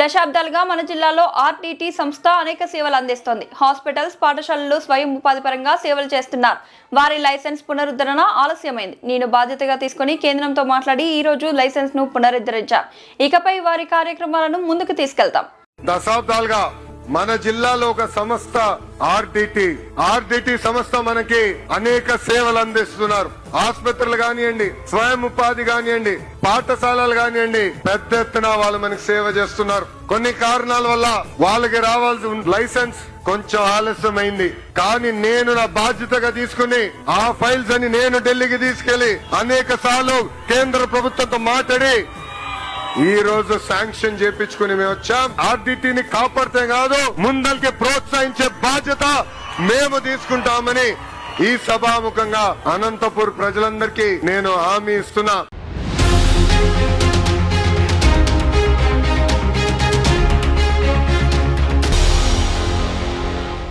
దశాబ్దాలుగా మన జిల్లాలో ఆర్టీటీ సంస్థ అనేక సేవలు అందిస్తోంది. హాస్పిటల్స్ పాఠశాలలు స్వయం ఉపాధి పరంగా సేవలు చేస్తున్నారు. వారి లైసెన్స్ పునరుద్ధరణ ఆలస్యమైంది. నేను బాధ్యతగా తీసుకుని కేంద్రంతో మాట్లాడి ఈ రోజు లైసెన్స్ను పునరుద్ధరించాం ఇకపై వారి కార్యక్రమాలను ముందుకు తీసుకెళ్తాం. దశాబ్దాలుగా మన జిల్లాలో ఒక సంస్థ ఆర్డిటి. ఆర్డిటి సంస్థ మనకి అనేక సేవలు అందిస్తున్నారు. ఆసుపత్రులు కానివ్వండి స్వయం ఉపాధి కానివ్వండి పాఠశాలలు కానివ్వండి పెద్ద ఎత్తున వాళ్ళు మనకి సేవ చేస్తున్నారు. కొన్ని కారణాల వల్ల వాళ్ళకి రావాల్సిన లైసెన్స్ కొంచెం ఆలస్యమైంది. కానీ నేను నా బాధ్యతగా తీసుకుని ఆ ఫైల్స్ అని నేను ఢిల్లీకి తీసుకెళ్ళి అనేక సార్లు కేంద్ర ప్రభుత్వంతో మాట్లాడి ఈ రోజు శాంక్షన్ చేపించుకుని మేము వచ్చాం. ఆర్డిటీని కాపాడితే కాదు ముందరికి ప్రోత్సహించే బాధ్యత మేము తీసుకుంటామని ఈ సభాముఖంగా అనంతపూర్ ప్రజలందరికీ నేను హామీ ఇస్తున్నా.